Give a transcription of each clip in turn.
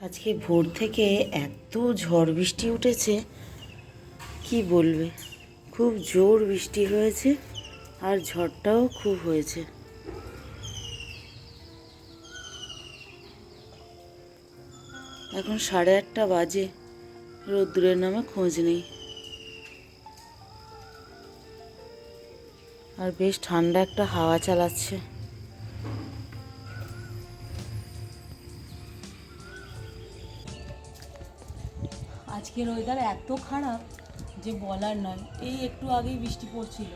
আজকে ভোর থেকে এত ঝড় বৃষ্টি উঠেছে, কি বলবে? খুব জোর বৃষ্টি হয়েছে আর ঝড়টাও খুব হয়েছে। এখন সাড়ে আটটা বাজে রোদ্দুরের নামে খোঁজ নেই। আর বেশ ঠান্ডা একটা হাওয়া চালাচ্ছে। আজকের ওয়েদার এত খারাপ যে বলার নয়। এই একটু আগেই বৃষ্টি পড়ছিল।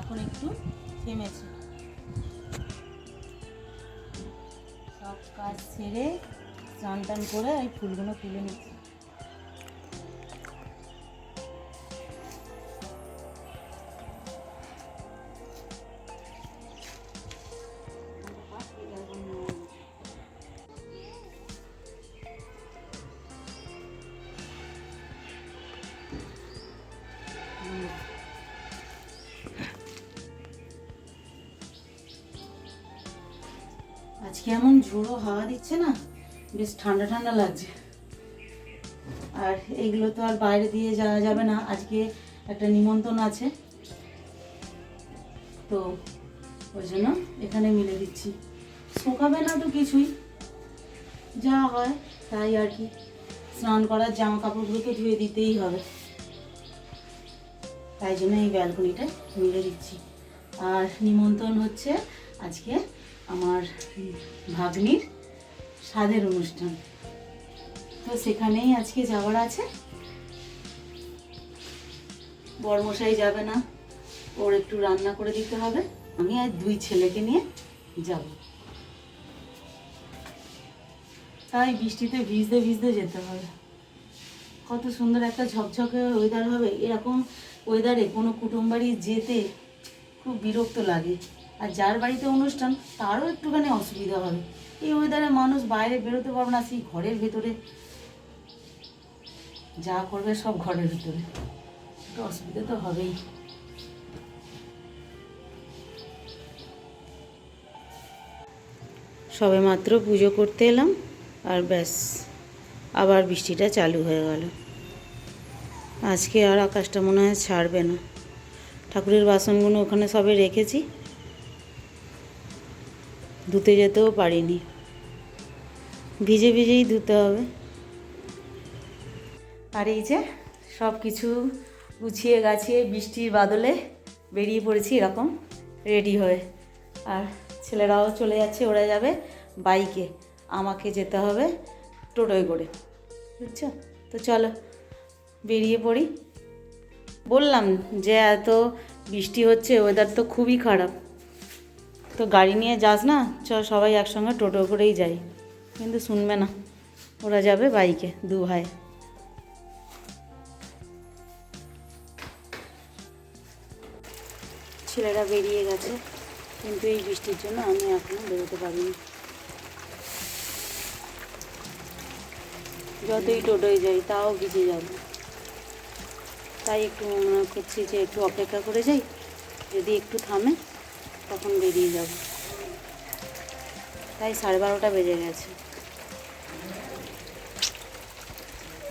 এখন একটু থেমেছে। সব কাজ সেরে স্নান টান করে ওই ফুলগুলো তুলে নিচ্ছি। আজকে এমন ঝোড়ো হাওয়া দিচ্ছে না, বেশ ঠান্ডা ঠান্ডা লাগছে। আর এইগুলো তো আর বাইরে দিয়ে যাওয়া যাবে না, আজকে একটা নিমন্ত্রণ আছে। তো ওই জন্য এখানে মিলে দিচ্ছি। শুকাবে না তো কিছুই, যা হয় তাই আর কি। স্নান করার জামা কাপড়গুলো তো ধুয়ে দিতেই হবে। তাই জন্য এই ব্যালকনিটা মিলে দিচ্ছি। আর নিমন্ত্রণ হচ্ছে আজকে আমার ভাগ্নির স্বাদের অনুষ্ঠান। তো সেখানেই আজকে যাওয়ার আছে। বড়মশাই যাবে না, ওর একটু রান্না করে দিতে হবে। আমি আর দুই ছেলেকে নিয়ে যাব। তাই বৃষ্টিতে ভিজতে ভিজতে যেতে হবে। কত সুন্দর একটা ঝকঝকে ওয়েদার হবে। এরকম ওয়েদারে কোনো কুটুম বাড়ি যেতে খুব বিরক্ত লাগে। আর যার বাড়িতে অনুষ্ঠান, তারও একটুখানি অসুবিধা হবে। এই ওয়েদারে মানুষ বাইরে বেরোতে পারবে না, সেই ঘরের ভেতরে। যা করবে সব ঘরের ভিতরে। একটু অসুবিধা তো হবেই। সবে মাত্র পুজো করতে এলাম, আর ব্যাস, আবার বৃষ্টিটা চালু হয়ে গেল। আজকে আর আকাশটা মনে হয় ছাড়বে না। ঠাকুরের বাসনগুলো ওখানে সবে রেখেছি। ধুতে যেতেও পারিনি। ভিজে ভিজেই ধুতে হবে। আর এই যে সব কিছু গুছিয়ে গাছিয়ে বৃষ্টির বাদলে বেরিয়ে পড়েছি এরকম রেডি হয়ে। আর ছেলেরাও চলে যাচ্ছে, ওরা যাবে বাইকে। আমাকে যেতে হবে টোটোয় করে। বুঝছ? তো চলো, বেরিয়ে পড়ি। বললাম যে এত বৃষ্টি হচ্ছে ওয়েদার তো খুবই খারাপ। তো গাড়ি নিয়ে যাস না চ সবাই একসঙ্গে টোটো করেই যাই। কিন্তু শুনবে না, ওরা যাবে বাইকে, দু ভাই। ছেলেরা বেরিয়ে গেছে, কিন্তু এই বৃষ্টির জন্য আমি এখনও বেরোতে পারিনি। যতই টোটোয় যাই, তাও ভিজে যাব। তাই একটু মনে করছি যে একটু অপেক্ষা করে যাই, যদি একটু থামে তখন বেরিয়ে যাব। তাই সাড়ে বারোটা বেজে গেছে।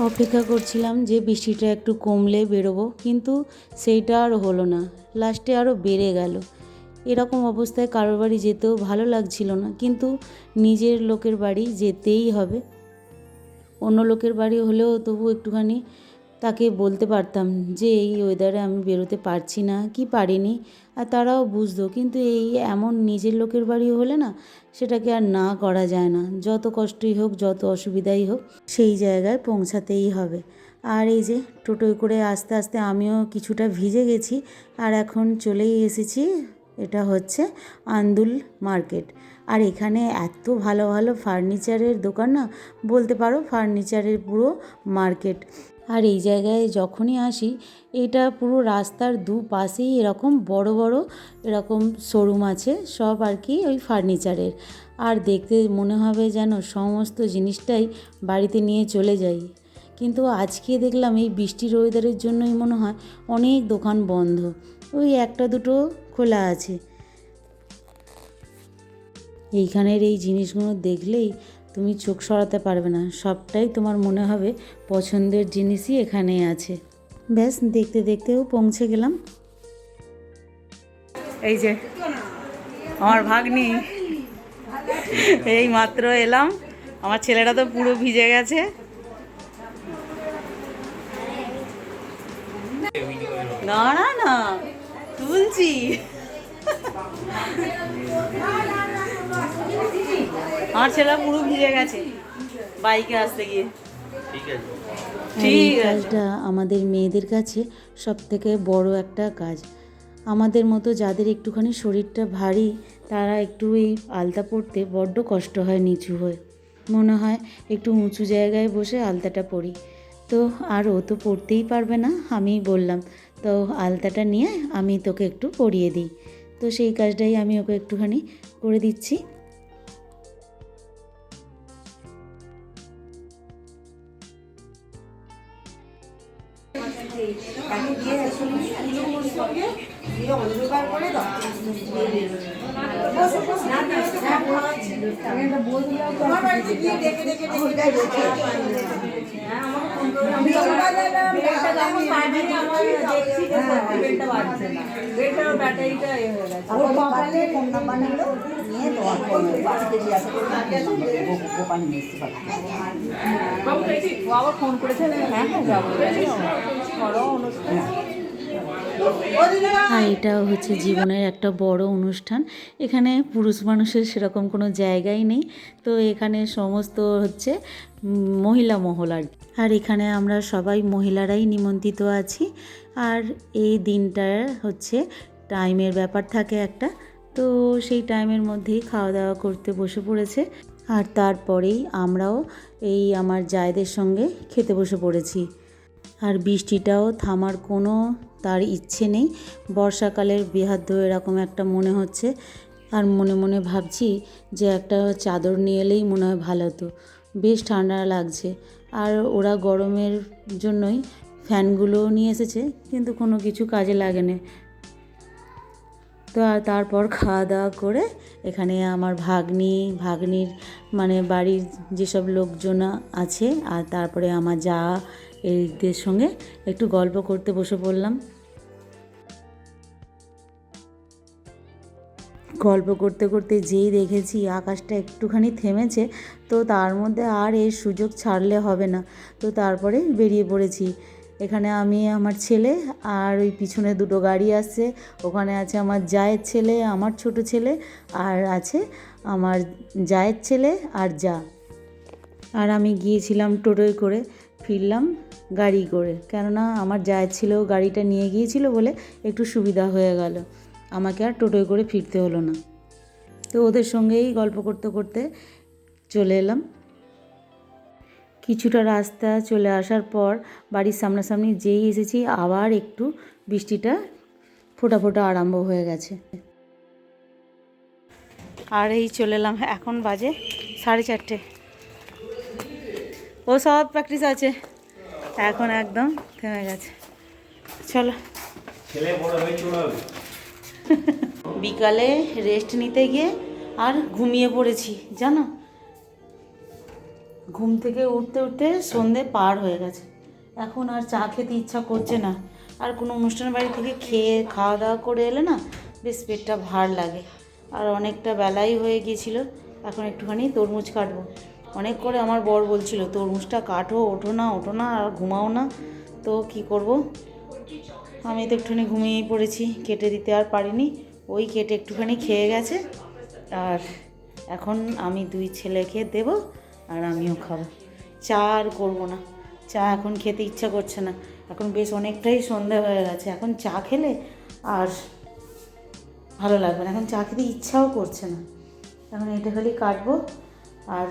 অপেক্ষা করছিলাম যে বৃষ্টিটা একটু কমলে বেরোবো, কিন্তু সেইটা আর হলো না। লাস্টে আরও বেড়ে গেল। এরকম অবস্থায় কারোর বাড়ি যেতেও ভালো লাগছিল না, কিন্তু নিজের লোকের বাড়ি যেতেই হবে। অন্য লোকের বাড়ি হলেও তবু একটুখানি তাকে বলতে পারতাম যে এই ওয়েদারে আমি বেরোতে পারছি না, কি পারিনি। আর তারাও বুঝতো, কিন্তু এই এমন নিজের লোকের বাড়ি হলে না, সেটাকে আর না করা যায় না। যত কষ্টই হোক, যত অসুবিধাই হোক, সেই জায়গায় পৌঁছাতেই হবে। আর এই যে টোটোয় করে আস্তে আস্তে আমিও কিছুটা ভিজে গেছি, আর এখন চলেই এসেছি, এটা হচ্ছে আন্দুল মার্কেট। আর এখানে এত ভালো ভালো ফার্নিচারের দোকান না, বলতে পারো ফার্নিচারের পুরো মার্কেট। আর এই জায়গায় যখনই আসি, এটা পুরো রাস্তার দু পাশেই এরকম বড় বড় এরকম শোরুম আছে, সব আর কি ওই ফার্নিচারের। আর দেখতে মনে হবে যেন সমস্ত জিনিসটাই বাড়িতে নিয়ে চলে যাই। কিন্তু আজকে দেখলাম এই বৃষ্টির ওয়েদারের জন্যই মনে হয় অনেক দোকান বন্ধ। ওই একটা দুটো খোলা আছে। এইখানের এই জিনিসগুলো দেখলেই তুমি চোখ সরাতে পারবে না। সবটাই তোমার মনে হবে পছন্দের জিনিসই এখানে আছে। ব্যাস, দেখতে দেখতেও পৌঁছে গেলাম। এই যে, আমার ভাগ্নি। এই মাত্র এলাম। আমার ছেলেটা তো পুরো ভিজে গেছে। না না না, তুলছি। আমার ছেলে পুরো ভিজে গেছে। বাইকে আসতে গিয়ে। এই কাজটা আমাদের মেয়েদের কাছে সব থেকে বড় একটা কাজ। আমাদের মতো যাদের একটুখানি শরীরটা ভারী তারা একটু এই আলতা পরতে বড্ড কষ্ট হয় নিচু হয়ে। মনে হয় একটু উঁচু জায়গায় বসে আলতাটা পরি। তো আর ও তো পড়তেই পারবে না আমিই বললাম তো আলতাটা নিয়ে আমি তোকে একটু পরিয়ে দিই। তো সেই কাজটাই আমি ওকে একটুখানি করে দিচ্ছি। এসছে আবার ফোন করেছে? হ্যাঁ হ্যাঁ যাব। বড় অনুষ্ঠান আর এটাও হচ্ছে জীবনের একটা বড় অনুষ্ঠান। এখানে পুরুষ মানুষের সেরকম কোনো জায়গাই নেই। তো এখানে সমস্ত হচ্ছে মহিলা মহল আর আর এখানে আমরা সবাই মহিলারাই নিমন্ত্রিত আছি। আর এই দিনটার হচ্ছে টাইমের ব্যাপার থাকে একটা। তো সেই টাইমের মধ্যেই খাওয়া দাওয়া করতে বসে পড়েছে। আর তারপরেই আমরাও এই আমার জায়দের সঙ্গে খেতে বসে পড়েছি। আর বৃষ্টিটাও থামার কোনো তার ইচ্ছে নেই। বর্ষাকালের বেহাদ্য এরকম একটা মনে হচ্ছে। আর মনে মনে ভাবছি যে একটা চাদর নিয়ে এলেই মনে হয় ভালো হতো। বেশ ঠান্ডা লাগছে। আর ওরা গরমের জন্যই ফ্যানগুলোও নিয়ে এসেছে, কিন্তু কোনো কিছু কাজে লাগে না তো আর তারপর খাওয়া দাওয়া করে এখানে আমার ভাগ্নি, ভাগ্নির মানে বাড়ির যেসব লোকজন আছে, আর তারপরে আমার যা এদের সঙ্গে একটু গল্প করতে বসে পড়লাম। গল্প করতে করতে যেই দেখেছি আকাশটা একটুখানি থেমেছে, তো তার মধ্যে আর এর সুযোগ ছাড়লে হবে না। তো তারপরে বেরিয়ে পড়েছি। এখানে আমি, আমার ছেলে আর ওই পিছনে দুটো গাড়ি আসছে। ওখানে আছে আমার জায়ের ছেলে, আমার ছোট ছেলে আর আছে আমার জায়ের ছেলে আর যা। আর আমি গিয়েছিলাম টোটোয় করে, ফিরলাম গাড়ি করে। কেননা আমার জায়ের ছেলেও গাড়িটা নিয়ে গিয়েছিল বলে একটু সুবিধা হয়ে গেল। আমাকে আর টোটোয় করে ফিরতে হলো না। তো ওদের সঙ্গেই গল্প করতে করতে চলে এলাম। কিছুটা রাস্তা চলে আসার পর বাড়ির সামনাসামনি যেই এসেছি, আবার একটু বৃষ্টিটা ফোটা ফোটা আরম্ভ হয়ে গেছে। আর এই চলে এলাম এখন বাজে সাড়ে চারটে। ও সব প্র্যাকটিস আছে। এখন একদম থেমে গেছে। চলো। বিকালে রেস্ট নিতে গিয়ে আর ঘুমিয়ে পড়েছি, জানো? ঘুম থেকে উঠতে উঠতে সন্ধে পার হয়ে গেছে। এখন আর চা খেতে ইচ্ছা করছে না। আর কোনো অনুষ্ঠান বাড়ি থেকে খেয়ে খাওয়া দাওয়া করে এলে না বেশ পেটটা ভার লাগে। আর অনেকটা বেলাই হয়ে গিয়েছিল, এখন একটুখানি তরমুজ কাটবো। অনেক করে আমার বর বলছিল, তরমুজটা কাটো, ওঠো না ওঠো না, আর ঘুমাও না। তো কি করব? আমি তো একটুখানি ঘুমিয়েই পড়েছি, কেটে দিতে আর পারিনি। ওই কেটে একটুখানি খেয়ে গেছে। আর এখন আমি দুই ছেলেকে দেব আর আমিও খাব। চা আর করব না। চা এখন খেতে ইচ্ছা করছে না। এখন বেশ অনেকটাই সন্ধে হয়ে গেছে। এখন চা খেলে আর ভালো লাগবে না। এখন চা খেতে ইচ্ছাও করছে না। এখন এটা খালি কাটবো আর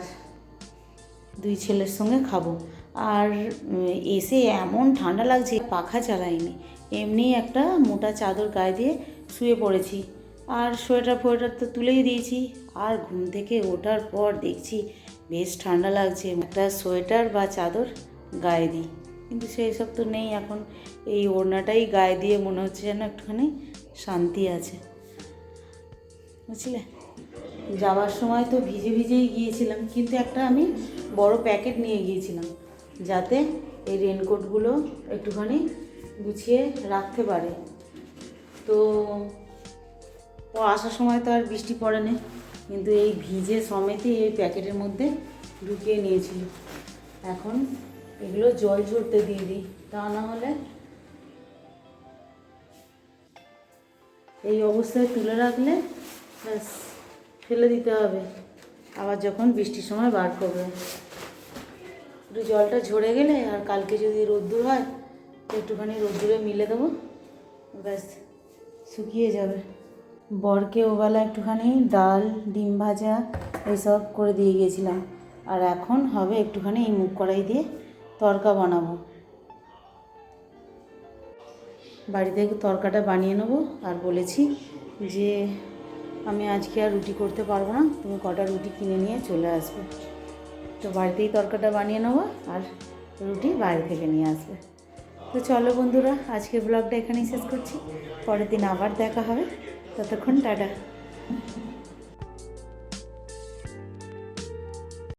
দুই ছেলের সঙ্গে খাব। আর এসে এমন ঠান্ডা লাগছে, পাখা চালাইনি এমনি একটা মোটা চাদর গায়ে দিয়ে শুয়ে পড়েছি। আর সোয়েটার ফোয়েটার তো তুলেই দিয়েছি। আর ঘুম থেকে ওঠার পর দেখছি বেশ ঠান্ডা লাগছে। একটা সোয়েটার বা চাদর গায়ে দিই। কিন্তু সেই সব তো নেই এখন। এই ওড়নাটাই গায়ে দিয়ে মনে হচ্ছে যেন একটুখানি শান্তি আছে। বুঝলে? যাওয়ার সময় তো ভিজে ভিজেই গিয়েছিলাম। কিন্তু একটা আমি বড় প্যাকেট নিয়ে গিয়েছিলাম। যাতে এই রেনকোটগুলো একটুখানি গুছিয়ে রাখতে পারে। তো, ও আসার সময় তো আর বৃষ্টি পড়ে পড়েনি, কিন্তু এই ভিজে সমেতই এই প্যাকেটের মধ্যে ঢুকিয়ে নিয়েছিল। এখন এগুলো জল ঝরতে দিয়ে দিই, তা না হলে এই অবস্থায় তুলে রাখলে ব্যাস, ফেলে দিতে হবে। আবার যখন বৃষ্টির সময় বার করবে। একটু জলটা ঝরে গেলে আর কালকে যদি রোদ্দুর হয় একটুখানি রোদ্দুরে মিলে দেবো। ব্যাস, শুকিয়ে যাবে। বরকে ওবেলা একটুখানি ডাল, ডিম ভাজা এইসব করে দিয়ে গিয়েছিলাম আর এখন হবে একটুখানি এই মুখ কড়াই দিয়ে তরকা বানাবো। বাড়িতে তরকাটা বানিয়ে নেব আর বলেছি যে আমি আজকে আর রুটি করতে পারব না, তুমি কটা রুটি কিনে নিয়ে চলে আসবে। তো বাড়িতেই তরকাটা বানিয়ে নেব আর রুটি বাইরে থেকে নিয়ে আসবে। তো চলো বন্ধুরা আজকে ব্লগটা এখানেই শেষ করছি। পরের দিন আবার দেখা হবে। ততক্ষণ টাটা।